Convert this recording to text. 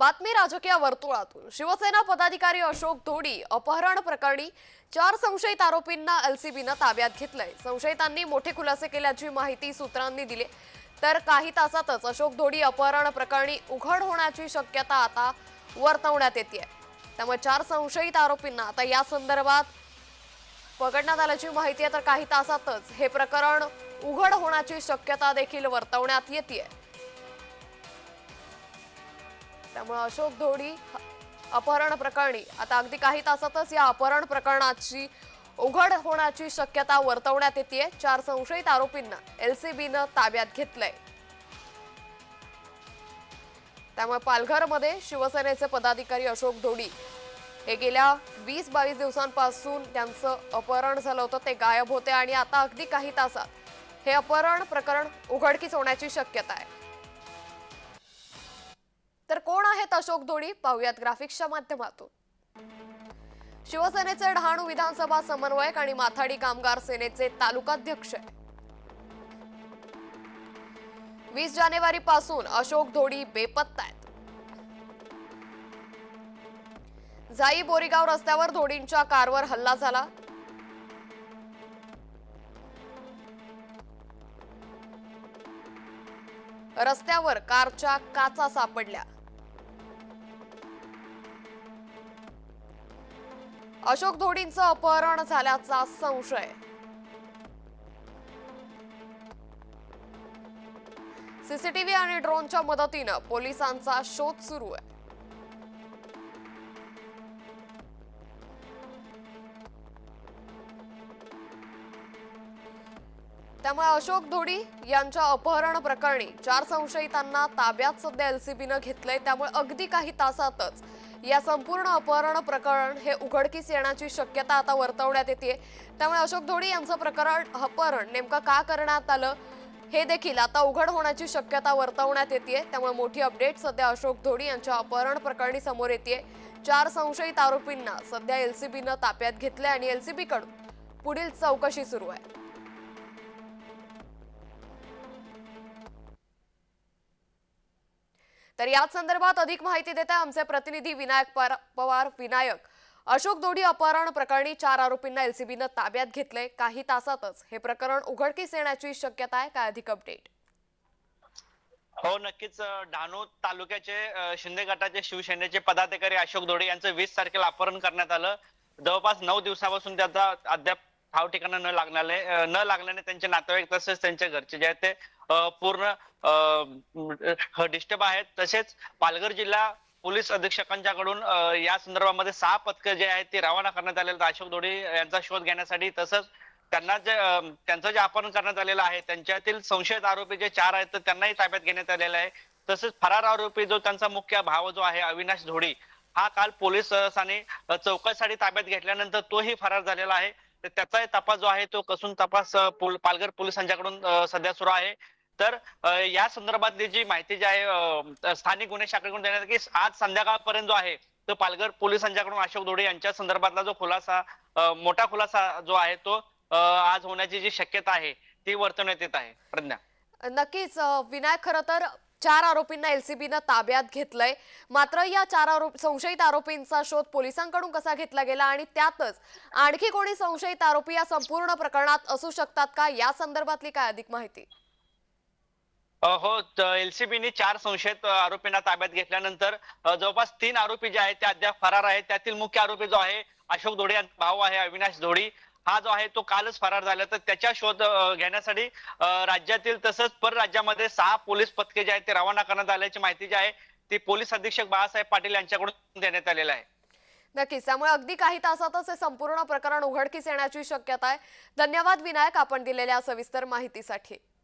बातमी राजकीय वर्तुळातून. शिवसेना पदाधिकारी अशोक धोडी अपहरण प्रकरणी चार संशयित आरोपींना एलसीबीनं ताब्यात घेतलंय. संशयितांनी मोठे खुलासे केल्याची माहिती सूत्रांनी दिली. तर काही तासातच अशोक धोडी अपहरण प्रकरणी उघड होण्याची शक्यता आता वर्तवण्यात येते त्यामुळे चार संशयित आरोपींना आता या संदर्भात पकडण्यात आल्याची माहिती आहे. तर काही तासातच हे प्रकरण उघड होण्याची शक्यता देखील वर्तवण्यात येते त्यामुळे अशोक धोडी अपहरण प्रकरणी आता अगदी काही तासातच या अपहरण प्रकरणाची उघड होण्याची शक्यता वर्तवण्यात येते चार संशयित आरोपींना एलसीबीनं ताब्यात घेतलंय. त्यामुळे पालघरमध्ये शिवसेनेचे पदाधिकारी अशोक धोडी हे गेल्या वीस बावीस दिवसांपासून त्यांचं अपहरण झालं होतं ते गायब होते आणि आता अगदी काही तासात हे अपहरण प्रकरण उघडकीस होण्याची शक्यता आहे. आहेत अशोक धोडी पाहुयात ग्राफिक्सच्या माध्यमातून. शिवसेनेचे डहाणू विधानसभा समन्वयक आणि माथाडी कामगार सेनेचे तालुकाध्यक्ष वीस जानेवारी पासून अशोक धोडी बेपत्ता आहेत. जाई बोरीगाव रस्त्यावर धोडींच्या कारवर हल्ला झाला. रस्त्यावर कारच्या काचा सापडल्या. अशोक धोडींचं अपहरण झाल्याचा संशय. सीसीटीव्ही आणि ड्रोनच्या मदतीनं पोलिसांचा शोध सुरू आहे. त्यामुळे अशोक धोडी यांच्या अपहरण प्रकरणी चार संशयितांना ताब्यात सध्या एलसीबीनं घेतलंय. त्यामुळे अगदी काही तासातच या संपूर्ण अपहरण प्रकरण हे उघडकीस येण्याची शक्यता आता वर्तवण्यात येते त्यामुळे अशोक धोडी यांचं प्रकरण अपहरण नेमकं का करण्यात आलं हे देखील आता उघड होण्याची शक्यता वर्तवण्यात येते त्यामुळे मोठी अपडेट सध्या अशोक धोडी यांच्या अपहरण प्रकरणी समोर येते चार संशयित आरोपींना सध्या एलसीबीनं ताब्यात घेतले आणि एल सी बीकडून पुढील चौकशी सुरू आहे. तर याच संदर्भात अधिक माहिती देत आहे आमचे प्रतिनिधी विनायक पवार विनायक. अशोक दोडी अपहरण प्रकरणी चार आरोपींना एलसीबीनं ताब्यात घेतलंय. काही तासातच हे प्रकरण उघडकीस येण्याची शक्यता आहे. काय अधिक अपडेट हो नक्कीच डहाणू तालुक्याचे शिंदे गटाचे शिवसेनेचे पदाधिकारी अशोक दोडे यांचं वीस तारखेला अपहरण करण्यात आलं. जवळपास नऊ दिवसापासून त्याचा अद्याप ठाव ठिकाणा न लागण्याने न लागल्याने त्यांचे नातेवाईक तसेच त्यांच्या घरचे जे आहेत ते पूर्ण डिस्टर्ब आहेत. तसेच पालघर जिल्हा पोलीस अधीक्षकांच्याकडून या संदर्भामध्ये सहा पथकं जे आहेत ते रवाना करण्यात आलेले आहेत. अशोक दोडी यांचा शोध घेण्यासाठी तसंच त्यांना जे त्यांचं जे अपहरण करण्यात आलेलं आहे त्यांच्यातील संशयित आरोपी जे चार आहेत तर त्यांनाही ताब्यात घेण्यात आलेलं आहे. तसेच फरार आरोपी जो त्यांचा मुख्य भाव जो आहे अविनाश धोडी हा काल पोलीस चौकशीसाठी ताब्यात घेतल्यानंतर तोही फरार झालेला आहे. तर त्याचाही तपास जो आहे तो कसून तपास पालघर पोलिसांच्याकडून सध्या सुरू आहे. तर या संदर्भातली जी माहिती जी आहे स्थानिक गुन्हे शाखेकडून देण्यात की आज संध्याकाळपर्यंत जो आहे तो पालघर पोलिसांच्याकडून अशोक धोडे यांच्या संदर्भातला जो खुलासा मोठा खुलासा जो आहे तो आज होण्याची जी शक्यता आहे ती वर्तवण्यात येत आहे. प्रज्ञा. नक्कीच विनायक खरं तर चार आरोपींना एलसीबीनं ताब्यात घेतलंय. मात्र या चार आरोप संशयित आरोपींचा शोध पोलिसांकडून कसा घेतला गेला आणि त्यातच आणखी कोणी संशयित आरोपी या संपूर्ण प्रकरणात असू शकतात का? या संदर्भातली काय अधिक माहिती? हो एलसीबीने चार संशयित आरोपींना ताब्यात घेतल्यानंतर जवळपास तीन आरोपी जे आहेत ते अद्याप फरार आहेत. त्यातील मुख्य आरोपी जो आहे अशोक धोडे यांचा भाऊ आहे अविनाश धोडी. हा जो आहे तो कालच फरार झाला. तर त्याच्या शोध घेण्यासाठी राज्यातील तसंच परराज्यामध्ये सहा पोलीस पथके जे आहेत ते रवाना करण्यात आल्याची माहिती जी आहे ती पोलीस अधीक्षक बाळासाहेब पाटील यांच्याकडून देण्यात आलेलं आहे. नक्कीच. त्यामुळे अगदी काही तासातच हे संपूर्ण प्रकरण उघडकीस येण्याची शक्यता आहे. धन्यवाद विनायक आपण दिलेल्या सविस्तर माहितीसाठी.